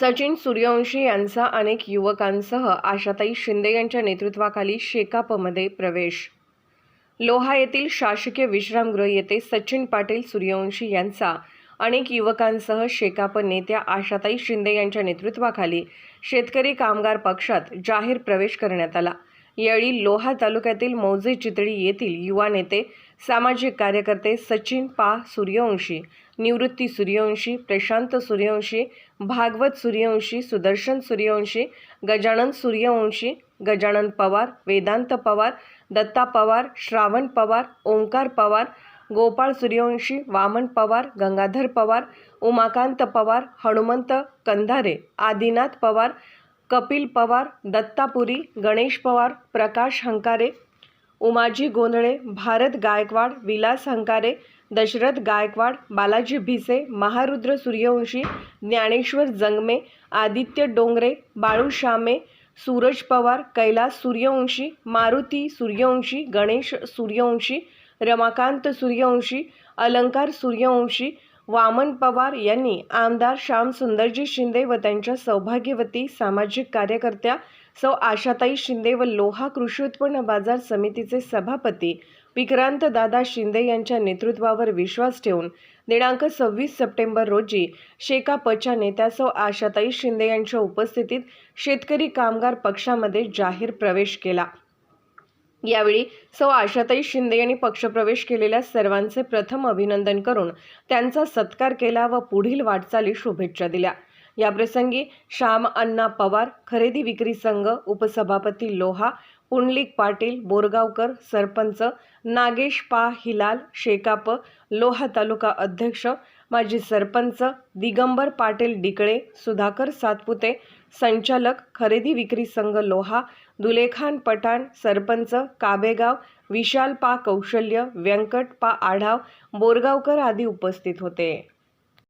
सचिन सूर्यवंशी यांचा अनेक युवकांसह आशाताई शिंदे यांच्या नेतृत्वाखाली शेकापमध्ये प्रवेश. लोहा येथील शासकीय विश्रामगृह येथे सचिन पाटील सूर्यवंशी यांचा अनेक युवकांसह शेकाप नेत्या आशाताई शिंदे यांच्या नेतृत्वाखाली शेतकरी कामगार पक्षात जाहीर प्रवेश करण्यात आला. यावेळी लोहा तालुक्यातील मौजे चितळी येथील युवा नेते सामाजिक कार्यकर्ते सचिन पा. सूर्यवंशी निवृत्ती सूर्यवंशी प्रशांत सूर्यवंशी भागवत सूर्यवंशी सुदर्शन सूर्यवंशी गजानन सूर्यवंशी गजानन पवार वेदांत पवार दत्ता पवार श्रावण पवार ओंकार पवार गोपाळ सूर्यवंशी वामन पवार गंगाधर पवार उमाकांत पवार हनुमंत कंधारे आदिनाथ पवार कपिल पवार दत्तापुरी गणेश पवार प्रकाश हंकारे उमाजी गोंधळे भारत गायकवाड विलास हंकारे दशरथ गायकवाड बालाजी भिसे महारुद्र सूर्यवंशी ज्ञानेश्वर जंगमे आदित्य डोंगरे बाळू शामे सूरज पवार कैलास सूर्यवंशी मारुती सूर्यवंशी गणेश सूर्यवंशी रमाकांत सूर्यवंशी अलंकार सूर्यवंशी वामन पवार यांनी आमदार श्यामसुंदरजी शिंदे व त्यांच्या सौभाग्यवती सामाजिक कार्यकर्त्या सौ आशाताई शिंदे व लोहा कृषी उत्पन्न बाजार समितीचे सभापती विक्रांत दादा शिंदे यांच्या नेतृत्वावर विश्वास ठेवून दिनांक सव्वीस सप्टेंबर रोजी शेकापच्या नेत्या सौ आशाताई शिंदे यांच्या उपस्थितीत शेतकरी कामगार पक्षामध्ये जाहीर प्रवेश केला. यावेळी सौ आशाताई शिंदे यांनी पक्षप्रवेश केलेल्या सर्वांचे प्रथम अभिनंदन करून त्यांचा सत्कार केला व पुढील वाटचाली शुभेच्छा दिल्या. याप्रसंगी श्याम अण्णा पवार खरेदी विक्री संघ उपसभापती लोहा पुंडलिक पाटील बोरगावकर सरपंच नागेश पा हिलाल शेकाप लोहा तालुका अध्यक्ष माजी सरपंच दिगंबर पाटील डिकळे सुधाकर सातपुते संचालक खरेदी विक्री संघ लोहा दुलेखान पठाण सरपंच काबेगाव विशाल पा कौशल्य व्यंकट पा आढाव बोरगावकर आदी उपस्थित होते.